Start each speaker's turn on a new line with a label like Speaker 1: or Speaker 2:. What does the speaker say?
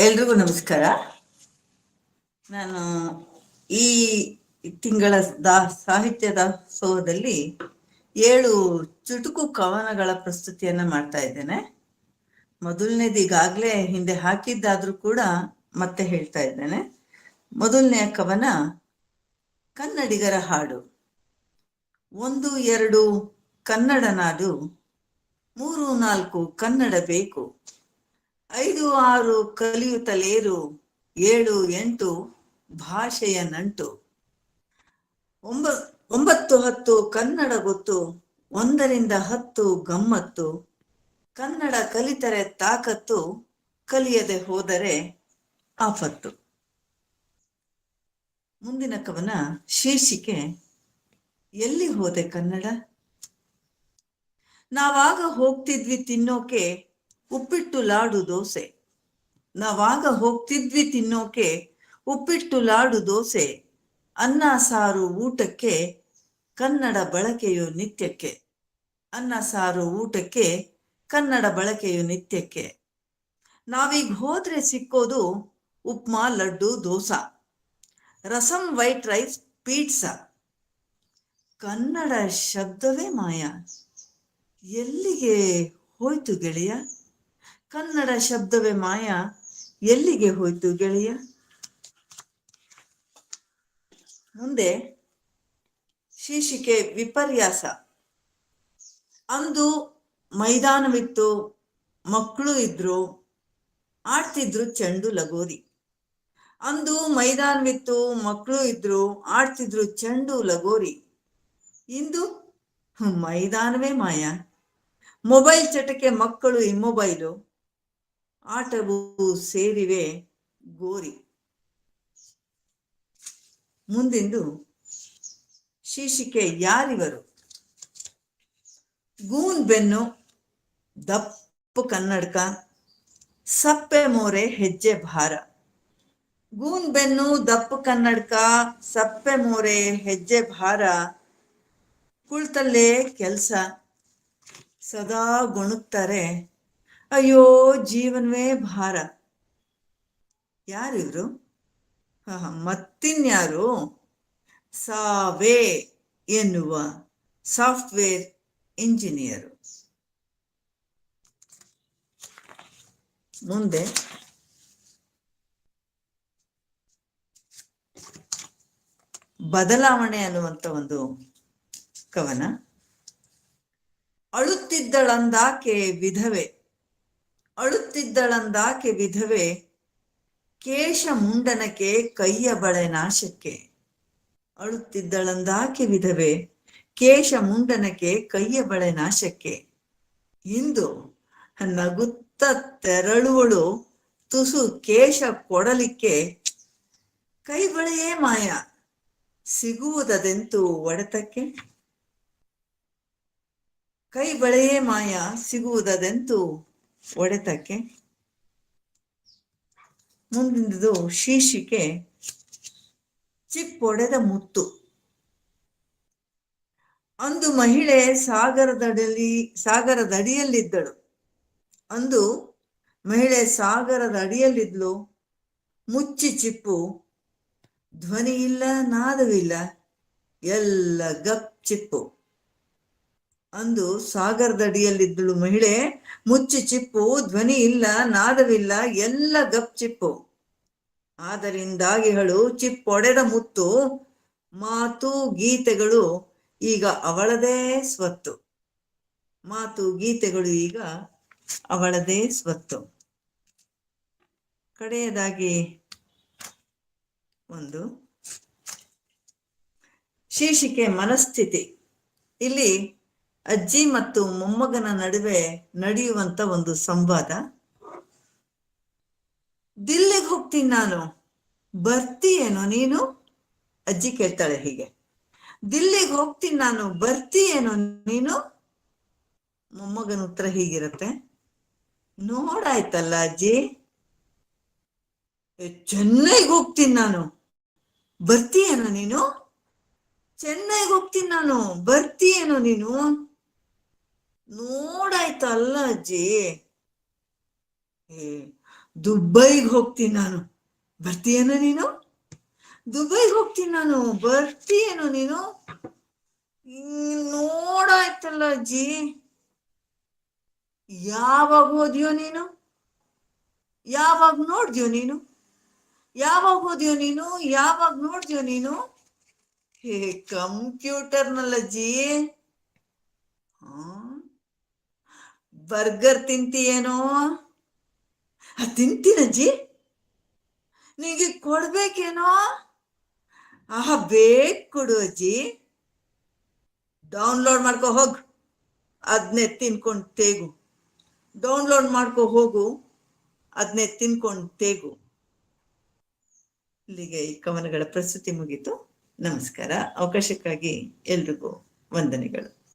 Speaker 1: ಎಲ್ರಿಗೂ ನಮಸ್ಕಾರ. ನಾನು ಈ ತಿಂಗಳ ದಾ ಸಾಹಿತ್ಯದ ಸೋದಲ್ಲಿ ಏಳು ಚುಟುಕು ಕವನಗಳ ಪ್ರಸ್ತುತಿಯನ್ನ ಮಾಡ್ತಾ ಇದ್ದೇನೆ. ಮೊದಲನೇದು ಈಗಾಗಲೇ ಹಿಂದೆ ಹಾಕಿದ್ದಾದ್ರೂ ಕೂಡ ಮತ್ತೆ ಹೇಳ್ತಾ ಇದ್ದೇನೆ. ಮೊದಲನೆಯ ಕವನ ಕನ್ನಡಿಗರ ಹಾಡು. ಒಂದು, ಎರಡು ಕನ್ನಡ ನಾಡು ಮೂರು, ನಾಲ್ಕು ಕನ್ನಡ ಬೇಕು. ಐದು ಆರು ಕಲಿಯುತ್ತಲೇರು, ಏಳು ಎಂಟು ಭಾಷೆಯ ನಂಟು ಒಂಬ, ಒಂಬತ್ತು ಹತ್ತು ಕನ್ನಡ ಗೊತ್ತು, ಒಂದರಿಂದ ಹತ್ತು ಗಮ್ಮತ್ತು. ಕನ್ನಡ ಕಲಿತರೆ ತಾಕತ್ತು, ಕಲಿಯದೆ ಹೋದರೆ ಆಪತ್ತು. ಮುಂದಿನ ಕವನ ಶೀರ್ಷಿಕೆ, ಎಲ್ಲಿ ಹೋದೆ ಕನ್ನಡ? ನಾವಾಗ ಹೋಗ್ತಿದ್ವಿ ತಿನ್ನೋಕೆ ಉಪ್ಪಿಟ್ಟು ಲಾಡು ದೋಸೆ. ನಾವಾಗ ಹೋಗ್ತಿದ್ವಿ ತಿನ್ನೋಕೆ, ಉಪ್ಪಿಟ್ಟು ಲಾಡು ದೋಸೆ. ಅನ್ನ ಸಾರು ಊಟಕ್ಕೆ, ಕನ್ನಡ ಬಳಕೆಯು ನಿತ್ಯಕ್ಕೆ. ಅನ್ನ ಸಾರು ಊಟಕ್ಕೆ, ಕನ್ನಡ ಬಳಕೆಯು ನಿತ್ಯಕ್ಕೆ. ನಾವೀಗ ಹೋದ್ರೆ ಸಿಕ್ಕೋದು upma, laddu, dosa. Rasam, white rice, pizza. Kannada ಶಬ್ದವೇ ಮಾಯ. ಎಲ್ಲಿಗೆ ಹೋಯ್ತು ಗೆಳೆಯ? ಕನ್ನಡ ಶಬ್ದವೇ ಮಾಯ? ಎಲ್ಲಿಗೆ ಹೋಯ್ತು ಗೆಳೆಯ? ಮುಂದೆ ಶೀರ್ಷಿಕೆ ವಿಪರ್ಯಾಸ. ಅಂದು ಮೈದಾನವಿತ್ತು, ಮಕ್ಕಳು ಇದ್ರು, ಆಡ್ತಿದ್ರು ಚೆಂಡು ಲಗೋರಿ. ಅಂದು ಮೈದಾನವಿತ್ತು, ಮಕ್ಕಳು ಇದ್ರು, ಆಡ್ತಿದ್ರು ಚೆಂಡು ಲಗೋರಿ. ಇಂದು ಮೈದಾನವೇ ಮಾಯ? ಮೊಬೈಲ್ ಚಟಕ್ಕೆ ಮಕ್ಕಳು ಇಮ್ಮೊಬೈಲು. ಆಟವು ಸೇರಿವೆ ಗೋರಿ. ಮುಂದಿಂದು ಶೀರ್ಷಿಕೆ ಯಾರಿವರು? ಗೂನ್ ಬೆನ್ನು, ದಪ್ಪು ಕನ್ನಡಕ, ಸಪ್ಪೆ ಮೋರೆ ಹೆಜ್ಜೆ ಭಾರ. ಗೂನ್ ಬೆನ್ನು, ದಪ್ಪು ಕನ್ನಡಕ, ಸಪ್ಪೆ ಮೋರೆ ಹೆಜ್ಜೆ ಭಾರ, ಕುಳ್ತಲ್ಲೇ ಕೆಲಸ, ಸದಾ ಗೊಣುಕ್ತಾರೆ ಅಯ್ಯೋ, ಜೀವನವೇ ಭಾರ. ಯಾರಿವ್ರು ಮತ್ತಿನ್ಯಾರು? ಸಾವೇ ಎನ್ನುವ ಸಾಫ್ಟ್ವೇರ್ ಇಂಜಿನಿಯರು. ಮುಂದೆ. ಬದಲಾವಣೆ ಅನ್ನುವಂತ ಒಂದು ಕವನ. ಅಳುತ್ತಿದ್ದಳಂದಾಕೆ ವಿಧವೆ. ಅಳುತ್ತಿದ್ದಳಂದಾಕೆ ವಿಧವೆ, ಕೇಶ ಮುಂಡನಕ್ಕೆ ಕೈಯ ಬಳೆ ನಾಶಕ್ಕೆ. ಅಳುತ್ತಿದ್ದಳಂದಾಕೆ ವಿಧವೆ, ಕೇಶ ಮುಂಡನಕ್ಕೆ ಕೈಯ ಬಳೆ ನಾಶಕ್ಕೆ. ಇಂದು ನಗುತ್ತ ತೆರಳುವಳು, ತುಸು ಕೇಶ ಕೊಡಲಿಕ್ಕೆ. ಕೈ ಬಳೆಯೇ ಮಾಯ, ಸಿಗುವುದದೆಂತೂ ಒಡೆತಕ್ಕೆ? ಕೈ ಬಳೆಯೇ ಮಾಯ, ಸಿಗುವುದದೆಂತೂ ಒಡೆತಕ್ಕೆ ಮುಂದಿನದು ಶೀರ್ಷಿಕೆ ಚಿಪ್ಪೊಡೆದ ಮುತ್ತು. ಅಂದು ಮಹಿಳೆ ಸಾಗರದಡಿಯಲ್ಲಿ, ಸಾಗರದಡಿಯಲ್ಲಿದ್ದಳು. ಅಂದು ಮಹಿಳೆ ಸಾಗರದ ಅಡಿಯಲ್ಲಿದ್ಲು ಮುಚ್ಚಿ ಚಿಪ್ಪು ಧ್ವನಿ ಇಲ್ಲ ನಾದವಿಲ್ಲ, ಎಲ್ಲ ಗಪ್ ಚಿಪ್ಪು. ಅಂದು ಸಾಗರದಡಿಯಲ್ಲಿದ್ದಳು ಮಹಿಳೆ, ಮುಚ್ಚಿ ಚಿಪ್ಪು, ಧ್ವನಿ ಇಲ್ಲ, ನಾದವಿಲ್ಲ, ಎಲ್ಲ ಗಪ್ ಚಿಪ್ಪು. ಆದ್ದರಿಂದಾಗಿಗಳು ಚಿಪ್ಪೊಡೆದ ಮುತ್ತು, ಮಾತು ಗೀತೆಗಳು ಈಗ ಅವಳದೇ ಸ್ವತ್ತು. ಮಾತು ಗೀತೆಗಳು ಈಗ ಅವಳದೇ ಸ್ವತ್ತು. ಕಡೆಯದಾಗಿ ಒಂದು. ಶೀರ್ಷಿಕೆ ಮನಸ್ಥಿತಿ. ಇಲ್ಲಿ ಅಜ್ಜಿ ಮತ್ತು ಮೊಮ್ಮಗನ ನಡುವೆ ನಡೆಯುವಂತ ಒಂದು ಸಂವಾದ. ದಿಲ್ಲಿಗೆ ಹೋಗ್ತೀನಿ ನಾನು. ಬರ್ತೀಯೇನೋ ನೀನು? ಅಜ್ಜಿ ಕೇಳ್ತಾಳೆ ಹೀಗೆ. ದಿಲ್ಲಿಗೆ ಹೋಗ್ತೀನಿ ನಾನು. ಬರ್ತೀಯೇನೋ ನೀನು? ಮೊಮ್ಮಗನ ಉತ್ತರ ಹೀಗಿರತ್ತೆ. ನೋಡಾಯ್ತಲ್ಲ ಅಜ್ಜಿ? ಚೆನ್ನೈಗೆ ಹೋಗ್ತೀನಿ ನಾನು. ಬರ್ತೀಯೇನೋ ನೀನು? ಚೆನ್ನೈಗೆ ಹೋಗ್ತೀನಿ ನಾನು. ಬರ್ತೀಯೇನೋ ನೀನು? ನೋಡಾಯ್ತಲ್ಲ ಅಜ್ಜಿ. ಏ, ದುಬೈಗೆ ಹೋಗ್ತೀನಿ ನಾನು. ಬರ್ತೀಯೇನೋ ನೀನು? ದುಬೈಗೆ ಹೋಗ್ತೀನಿ ನಾನು. ಬರ್ತೀಯೇನೋ ನೀನು? ನೋಡಾಯ್ತಲ್ಲ ಅಜ್ಜಿ. ಯಾವಾಗ ಹೋದ್ಯೋ ನೀನು? ಯಾವಾಗ ನೋಡ್ದ್ಯೋ ನೀನು? ಯಾವಾಗ ಹೋದ್ಯೋ ನೀನು? ಯಾವಾಗ ನೋಡ್ದ್ಯೋ ನೀನು? ಹೇ ಕಂಪ್ಯೂಟರ್ನಲ್ಲಜ್ಜಿ. ಬರ್ಗರ್ ತಿಂತೀಯೇನೋ ತಿಂತೀನಜ್ಜಿ ನಿಮಗೆ ಕೊಡ್ಬೇಕೇನೋ? ಆಹಾ, ಬೇಕ್ ಕೊಡು ಅಜ್ಜಿ. ಡೌನ್ಲೋಡ್ ಮಾಡ್ಕೊ ಹೋಗ್. ಅದನ್ನೇ ತಿನ್ಕೊಂಡು ತೇಗು. ಡೌನ್ಲೋಡ್ ಮಾಡ್ಕೊ ಹೋಗು. ಅದನ್ನೇ ತಿನ್ಕೊಂಡು ತೇಗು. ಇಲ್ಲಿಗೆ ಈ ಕವನಗಳ ಪ್ರಸ್ತುತಿ ಮುಗೀತು. ನಮಸ್ಕಾರ. ಅವಕಾಶಕ್ಕಾಗಿ ಎಲ್ರಿಗೂ ವಂದನೆಗಳು.